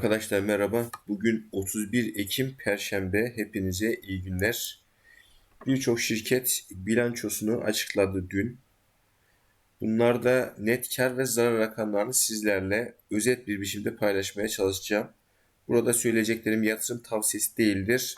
Arkadaşlar merhaba. Bugün 31 Ekim Perşembe. Hepinize iyi günler. Birçok şirket bilançosunu açıkladı dün. Bunlarda net kar ve zarar rakamlarını sizlerle özet bir biçimde paylaşmaya çalışacağım. Burada söyleyeceklerim yatırım tavsiyesi değildir.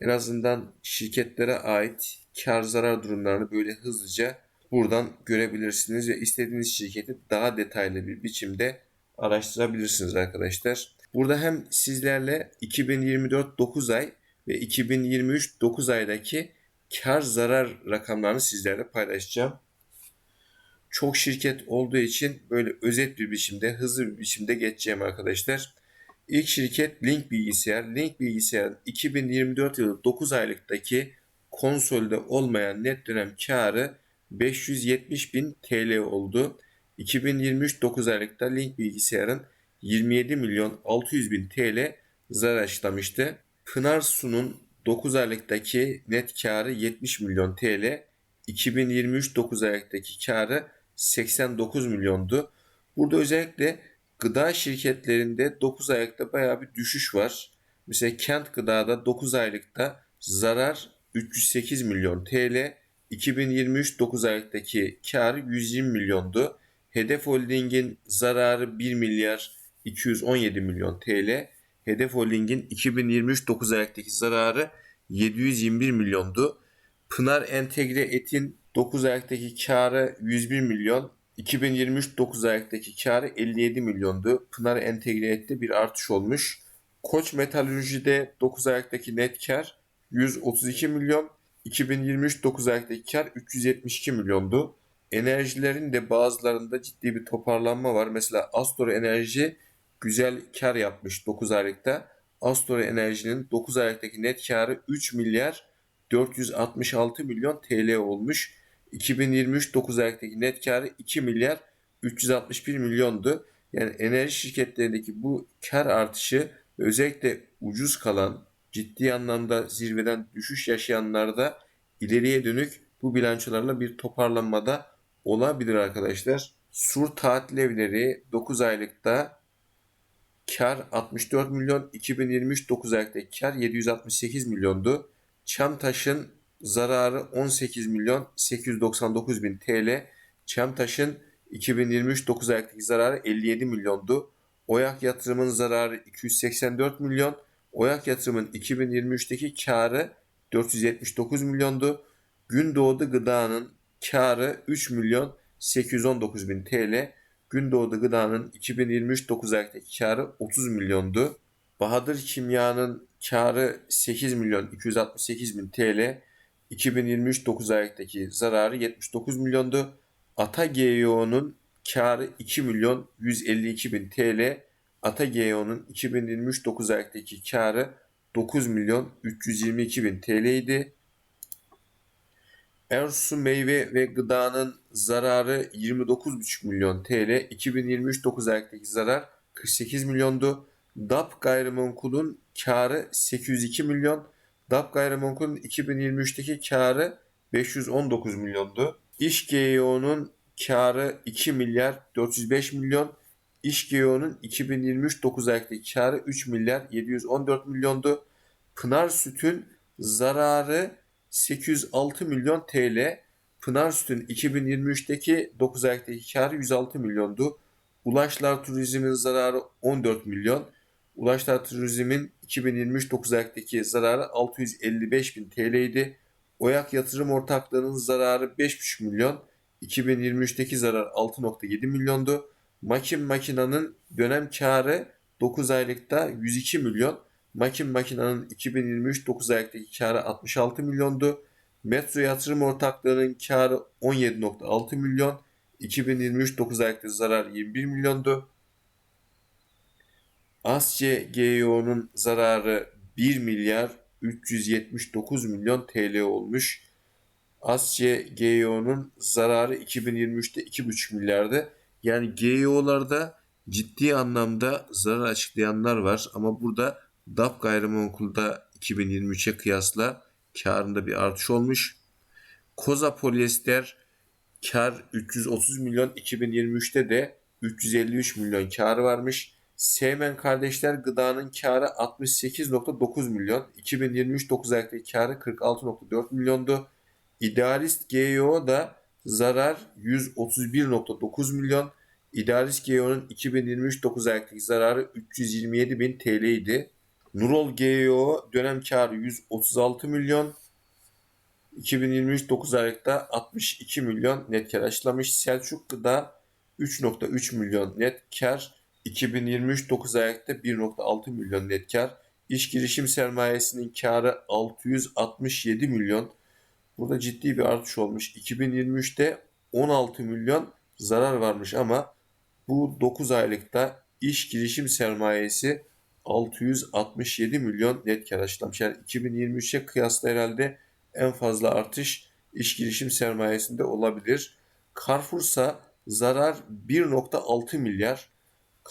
En azından şirketlere ait kar zarar durumlarını böyle hızlıca buradan görebilirsiniz ve istediğiniz şirketi daha detaylı bir biçimde araştırabilirsiniz arkadaşlar. Burada hem sizlerle 2024 9 ay ve 2023 9 aydaki kar zarar rakamlarını sizlerle paylaşacağım. Çok şirket olduğu için böyle özet bir biçimde, hızlı bir biçimde geçeceğim arkadaşlar. İlk şirket Link Bilgisayar. Link Bilgisayar'ın 2024 yılı 9 aylıktaki konsolde olmayan net dönem karı 570 bin TL oldu. 2023 9 aylıkta Link Bilgisayar'ın 27 milyon 600 bin TL zarar açıklamıştı. Pınar Su'nun 9 aylıktaki net karı 70 milyon TL. 2023 9 aylıktaki karı 89 milyondu. Burada özellikle gıda şirketlerinde 9 aylıkta bayağı bir düşüş var. Mesela Kent Gıda'da 9 aylıkta zarar 308 milyon TL. 2023 9 aylıktaki karı 120 milyondu. Hedef Holding'in zararı 1 milyar 217 milyon TL. Hedef Holding'in 2023 9 ayaktaki zararı 721 milyondu. Pınar Entegre Et'in 9 ayaktaki karı 101 milyon. 2023 9 ayaktaki karı 57 milyondu. Pınar Entegre Et'te bir artış olmuş. Koç Metalürji'de 9 ayaktaki net kar 132 milyon. 2023 9 ayaktaki kar 372 milyondu. Enerjilerin de bazılarında ciddi bir toparlanma var. Mesela Astor Enerji güzel kar yapmış 9 aylıkta. Astor Enerji'nin 9 aylıktaki net karı 3 milyar 466 milyon TL olmuş. 2023 9 aylıktaki net karı 2 milyar 361 milyondu. Yani enerji şirketlerindeki bu kar artışı özellikle ucuz kalan, ciddi anlamda zirveden düşüş yaşayanlarda ileriye dönük bu bilançolarla bir toparlanmada olabilir arkadaşlar. Sur tatil evleri 9 aylıkta kar 64 milyon, 2023 9 ayaktaki kar 768 milyondu. Çamtaş'ın zararı 18 milyon 899 bin TL. Çamtaş'ın 2023 9 ayaktaki zararı 57 milyondu. Oyak yatırımın zararı 284 milyon. Oyak yatırımın 2023'teki karı 479 milyondu. Gündoğdu Gıda'nın karı 3 milyon 819 bin TL. Gündoğdu Gıda'nın 2023 9 ayaktaki karı 30 milyondu. Bahadır Kimya'nın karı 8 milyon 268 bin TL. 2023 9 ayaktaki zararı 79 milyondu. Ata GEO'nun karı 2 milyon 152 bin TL. Ata GEO'nun 2023 9 ayaktaki karı 9 milyon 322 bin TL idi. Ersu meyve ve gıdanın zararı 29,5 milyon TL. 2023 9 ayaktaki zarar 48 milyondu. DAP gayrimenkulun karı 802 milyon. DAP gayrimenkulun 2023'teki karı 519 milyondu. İş GEO'nun karı 2 milyar 405 milyon. İş GEO'nun 2023 9 ayaktaki karı 3 milyar 714 milyondu. Pınar Süt'ün zararı 806 milyon TL. Pınar Süt'ün 2023'teki 9 ayaktaki karı 106 milyondu. Ulaşlar Turizm'in zararı 14 milyon. Ulaşlar Turizm'in 2023 9 ayaktaki zararı 655 bin TL idi. Oyak Yatırım Ortaklığı'nın zararı 5,5 milyon. 2023'teki zarar 6.7 milyondu. Makin Makina'nın dönem karı 9 aylıkta 102 milyon. Makin Makina'nın 2023 9 ayaktaki karı 66 milyondu. Metro Yatırım Ortaklığı'nın karı 17.6 milyon. 2023 9 ayakta zarar 21 milyondu. Asya GEO'nun zararı 1 milyar 379 milyon TL olmuş. Asya GEO'nun zararı 2023'te 2,5 milyardı. Yani GEO'larda ciddi anlamda zarar açıklayanlar var ama burada DAP gayrimenkulda 2023'e kıyasla karında bir artış olmuş. Koza polyester kar 330 milyon 2023'te de 353 milyon karı varmış. Seymen Kardeşler Gıda'nın karı 68.9 milyon. 2023 9 ayaktaki karı 46.4 milyondu. İdealist GEO da zarar 131.9 milyon. İdealist GEO'nun 2023 9 ayaktaki zararı 327 bin TL idi. Nurol GEO dönem karı 136 milyon. 2023 9 aylıkta 62 milyon net kar açıklamış. Selçuk Gıda 3.3 milyon net kar. 2023 9 aylıkta 1.6 milyon net kar. İş girişim sermayesinin karı 667 milyon. Burada ciddi bir artış olmuş. 2023'te 16 milyon zarar varmış ama bu 9 aylıkta iş girişim sermayesi 667 milyon net kar açıklamış. Yani 2023'e kıyasla herhalde en fazla artış iş girişim sermayesinde olabilir. Carrefour'sa zarar 1.6 milyar.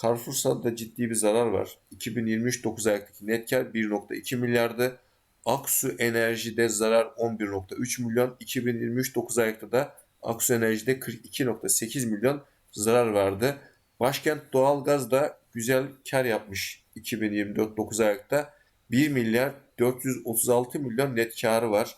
Carrefour'sa da ciddi bir zarar var. 2023 9 ayaktaki net kar 1.2 milyardı. Aksu Enerji'de zarar 11.3 milyon. 2023 9 ayakta da Aksu Enerji'de 42.8 milyon zarar vardı. Başkent Doğalgaz da güzel kar yapmış 2024 9 ayakta. 1 milyar 436 milyon net karı var.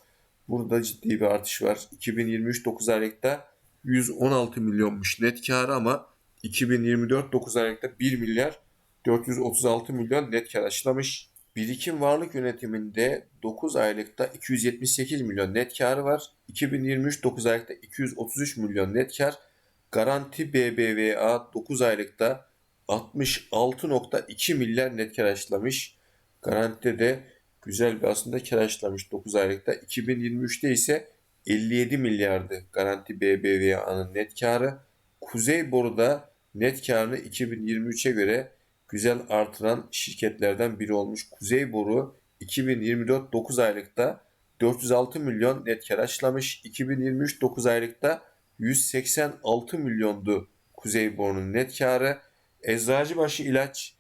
Burada ciddi bir artış var. 2023 9 aylıkta 116 milyonmuş net karı ama 2024 9 aylıkta 1 milyar 436 milyon net kar açıklamış. Birikim varlık yönetiminde 9 aylıkta 278 milyon net karı var. 2023 9 aylıkta 233 milyon net kar. Garanti BBVA 9 aylıkta 66.2 milyar net kar açıklamış. Garantide de güzel bir aslında kar açıklamış 9 aylıkta. 2023'te ise 57 milyardı Garanti BBVA'nın net karı. Kuzey Boru'da net karını 2023'e göre güzel artıran şirketlerden biri olmuş. Kuzey Boru 2024 9 aylıkta 406 milyon net kar açıklamış. 2023 9 aylıkta 186 milyondu Kuzey Boru'nun net karı. Eczacıbaşı ilaç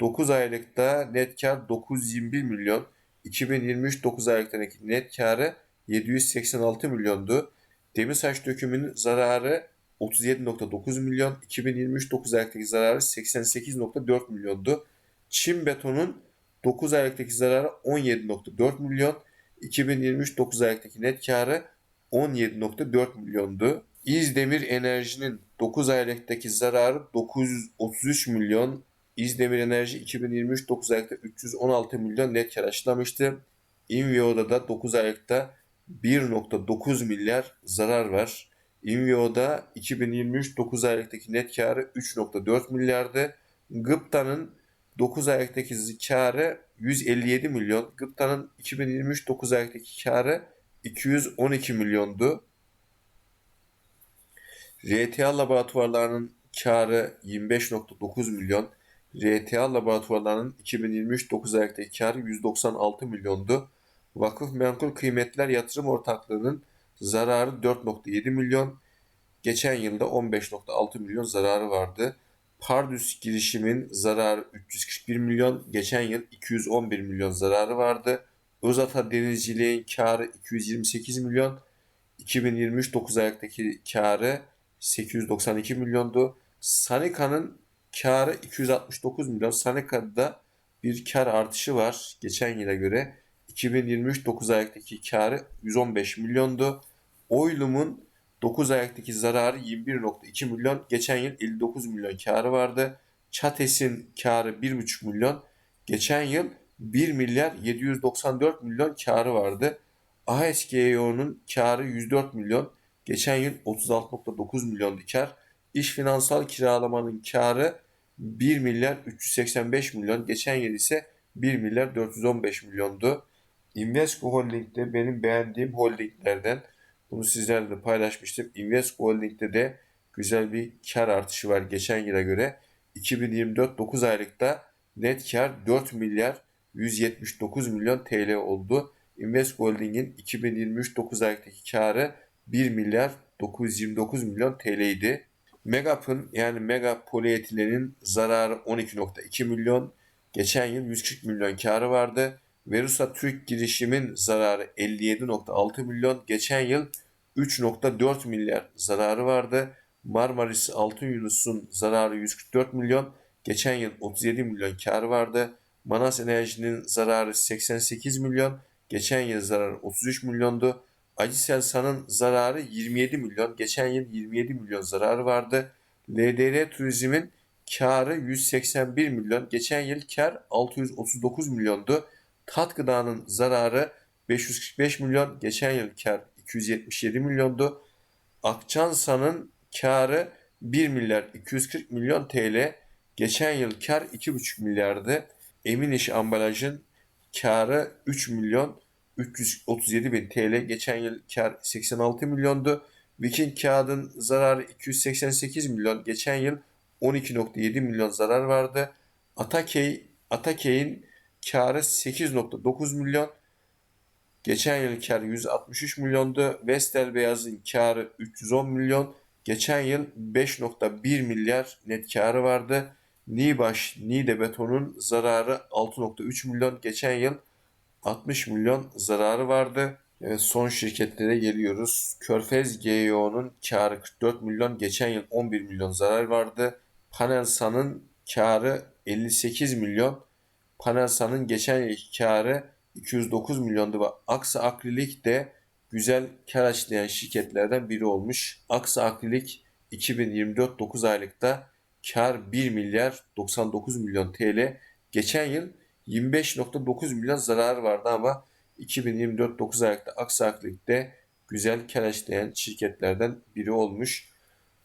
9 aylıkta net kar 921 milyon. 2023 9 aylıktaki net karı 786 milyondu. Demirsaç dökümünün zararı 37.9 milyon. 2023 9 ayaktaki zararı 88.4 milyondu. Çin betonun 9 ayaktaki zararı 17.4 milyon. 2023 9 ayaktaki net karı 17.4 milyondu. İzdemir Enerji'nin 9 aylıktaki zararı 933 milyon. İzdemir Enerji 2023 9 aylıkta 316 milyon net kar açıklamıştı. Invio'da da 9 aylıkta 1.9 milyar zarar var. Invio'da 2023 9 aylıktaki net karı 3.4 milyardı. Gıpta'nın 9 aylıktaki karı 157 milyon. Gıpta'nın 2023 9 aylıktaki karı 212 milyondu. RTA laboratuvarlarının karı 25.9 milyon. RTA laboratuvarlarının 2023 9 ayaktaki karı 196 milyondu. Vakıf Menkul Kıymetler Yatırım Ortaklığı'nın zararı 4.7 milyon. Geçen yılda 15.6 milyon zararı vardı. Pardüs girişimin zararı 341 milyon. Geçen yıl 211 milyon zararı vardı. Özata Denizciliğin karı 228 milyon. 2023 9 ayaktaki karı 892 milyondu. Sanika'nın karı 269 milyon. Sanika'da bir kar artışı var geçen yıla göre. 2023 9 ayaktaki karı 115 milyondu. Oylum'un 9 ayaktaki zararı 21.2 milyon. Geçen yıl 59 milyon karı vardı. Çates'in karı 1.5 milyon. Geçen yıl 1 milyar 794 milyon karı vardı. ASGEO'nun karı 104 milyon. Geçen yıl 36.9 milyon kar. İş finansal kiralamanın karı 1 milyar 385 milyon. Geçen yıl ise 1 milyar 415 milyondu. Invesco Holding'de benim beğendiğim holdinglerden bunu sizlerle de paylaşmıştım. Invesco Holding'de de güzel bir kar artışı var geçen yıla göre. 2024 9 aylıkta net kar 4 milyar 179 milyon TL oldu. Invesco Holding'in 2023 9 aylıktaki karı 1 milyar 929 milyon TL idi. Megap'ın yani Mega Polietilen'in zararı 12.2 milyon. Geçen yıl 140 milyon karı vardı. Verusa Türk girişimin zararı 57.6 milyon. Geçen yıl 3.4 milyar zararı vardı. Marmaris Altın Yunus'un zararı 144 milyon. Geçen yıl 37 milyon kar vardı. Manas Enerji'nin zararı 88 milyon. Geçen yıl zararı 33 milyondu. Aciselsan'ın zararı 27 milyon. Geçen yıl 27 milyon zararı vardı. LDR Turizm'in karı 181 milyon. Geçen yıl kar 639 milyondu. Tat Gıda'nın zararı 545 milyon. Geçen yıl kar 277 milyondu. Akçansa'nın karı 1 milyar 240 milyon TL. Geçen yıl kar 2,5 milyardı. Eminiş ambalajın karı 3 milyon 337 bin TL. Geçen yıl kar 86 milyondu. Viking kağıdın zararı 288 milyon. Geçen yıl 12.7 milyon zarar vardı. Atakey, Atakey'in karı 8.9 milyon. Geçen yıl kar 163 milyondu. Vestel Beyaz'ın karı 310 milyon. Geçen yıl 5.1 milyar net karı vardı. Nibaş, Nide Beton'un zararı 6.3 milyon. Geçen yıl 60 milyon zararı vardı. Evet, son şirketlere geliyoruz. Körfez GEO'nun karı 44 milyon. Geçen yıl 11 milyon zarar vardı. Panelsa'nın karı 58 milyon. Panelsa'nın geçen yıl karı 209 milyondu ve Aksa Akrilik de güzel kar açlayan şirketlerden biri olmuş. Aksa Akrilik 2024 9 aylıkta kar 1 milyar 99 milyon TL. Geçen yıl 25.9 milyon zararı vardı ama 2024 9 aylıkta Aksa Akrilik'te güzel kar açlayan şirketlerden biri olmuş.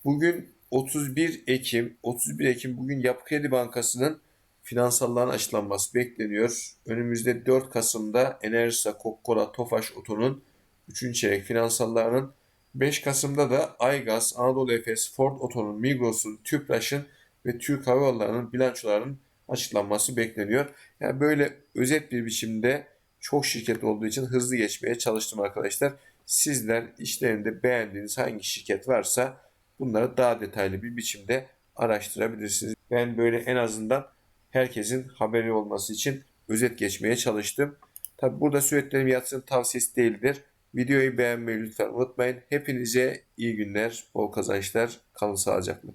Bugün 31 Ekim, 31 Ekim bugün Yapı Kredi Bankası'nın finansalların açıklanması bekleniyor. Önümüzde 4 Kasım'da Enerjisa, Coca-Cola, Tofaş Oto'nun 3. çeyrek finansallarının 5 Kasım'da da Aygaz, Anadolu Efes, Ford Oto'nun, Migros'un, Tüpraş'ın ve Türk Hava Yolları'nın bilançolarının açıklanması bekleniyor. Yani böyle özet bir biçimde çok şirket olduğu için hızlı geçmeye çalıştım arkadaşlar. Sizler işlerinde beğendiğiniz hangi şirket varsa bunları daha detaylı bir biçimde araştırabilirsiniz. Ben böyle en azından herkesin haberi olması için özet geçmeye çalıştım. Tabi burada söylediklerim yatırım tavsiyesi değildir. Videoyu beğenmeyi lütfen unutmayın. Hepinize iyi günler, bol kazançlar, kalın sağlıcakla.